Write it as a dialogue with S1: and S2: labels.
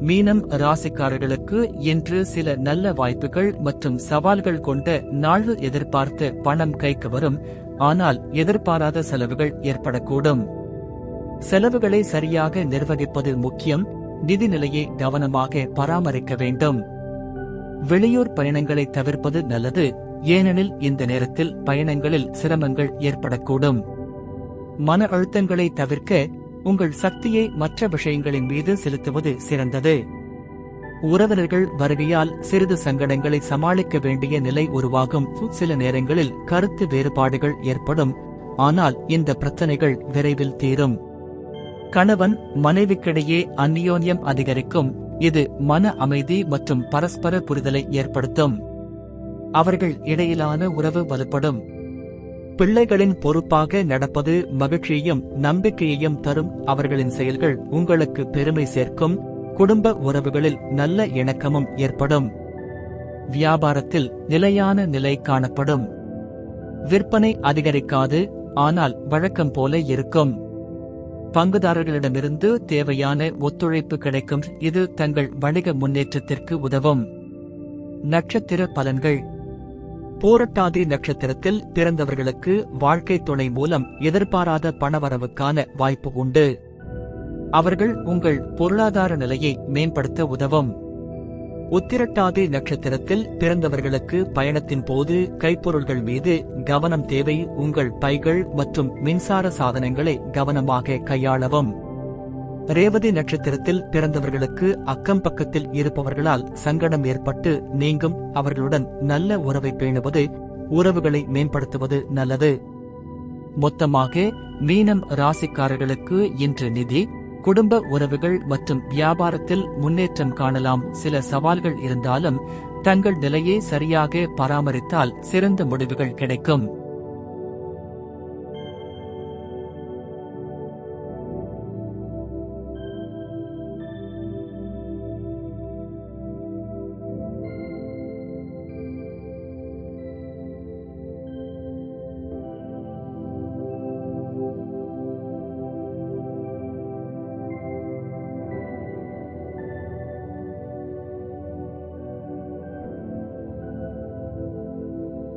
S1: மீனம் ராசிக்காரர்களுக்கு இன்று சில நல்ல வாய்ப்புகள் மற்றும் சவால்கள் கொண்ட நாள் எதிர்பார்த்து பணம் கைக்கு வரும். ஆனால் எதிர்பாராத செலவுகள் ஏற்படக்கூடும். செலவுகளை சரியாக நிர்வகிப்பது முக்கியம். நிதி நிலையை கவனமாக பராமரிக்க வேண்டும். வெளியூர் பயணங்களை தவிர்ப்பது நல்லது. ஏனெனில் இந்த நேரத்தில் பயணங்களில் சிரமங்கள் ஏற்படக்கூடும். மன அழுத்தங்களை தவிர்க்க உங்கள் சக்தியை மற்ற விஷயங்களின் மீது செலுத்துவது சிறந்தது. உறவினர்கள் வருகையால் சிறிது சங்கடங்களை சமாளிக்க வேண்டிய நிலை உருவாகும். சில நேரங்களில் கருத்து வேறுபாடுகள் ஏற்படும். ஆனால் இந்த பிரச்சனைகள் விரைவில் தீரும். கணவன் மனைவிக்கிடையே அந்நியோன்யம் அதிகரிக்கும். இது மன அமைதி மற்றும் பரஸ்பர புரிதலை ஏற்படுத்தும். அவர்கள் இடையிலான உறவு வலுப்படும். பிள்ளைகளின் பொறுப்பாக நடப்பது மகிழ்ச்சியையும் நம்பிக்கையையும் தரும் அவர்களின் செயல்கள் உங்களுக்கு பெருமை சேர்க்கும். குடும்ப உறவுகளில் நல்ல இணக்கமும் ஏற்படும். வியாபாரத்தில் நிலையான நிலை காணப்படும். விற்பனை அதிகரிக்காது ஆனால் வழக்கம் போல இருக்கும். பங்குதாரர்களிடமிருந்து தேவையான ஒத்துழைப்பு கிடைக்கும். இது தங்கள் வணிக முன்னேற்றத்திற்கு உதவும். நட்சத்திர பலன்கள் போரட்டாதி நட்சத்திரத்தில் பிறந்தவர்களுக்கு வாழ்க்கை துணை மூலம் எதிர்பாராத பணவரவுக்கான வாய்ப்பு உண்டு. அவர்கள் உங்கள் பொருளாதார நிலையை மேம்படுத்த உதவும். உத்திரட்டாதி நட்சத்திரத்தில் பிறந்தவர்களுக்கு பயணத்தின் போது கைப்பொருள்கள் மீது கவனம் தேவை. உங்கள் பைகள் மற்றும் மின்சார சாதனங்களை கவனமாக கையாளவும். ரேவதி நட்சத்திரத்தில் பிறந்தவர்களுக்கு அக்கம் பக்கத்தில் இருப்பவர்களால் சங்கடம் ஏற்பட்டு நீங்கும் அவர்களுடன் நல்ல உறவை பேணுவது உறவுகளை மேம்படுத்துவது நல்லது. மொத்தமாக மீனம் ராசிக்காரர்களுக்கு இன்று நிதி குடும்ப உறவுகள் மற்றும் வியாபாரத்தில் முன்னேற்றம் காணலாம். சில சவால்கள் இருந்தாலும் தங்கள் நிலையை சரியாக பராமரித்தால் சிறந்த முடிவுகள் கிடைக்கும்.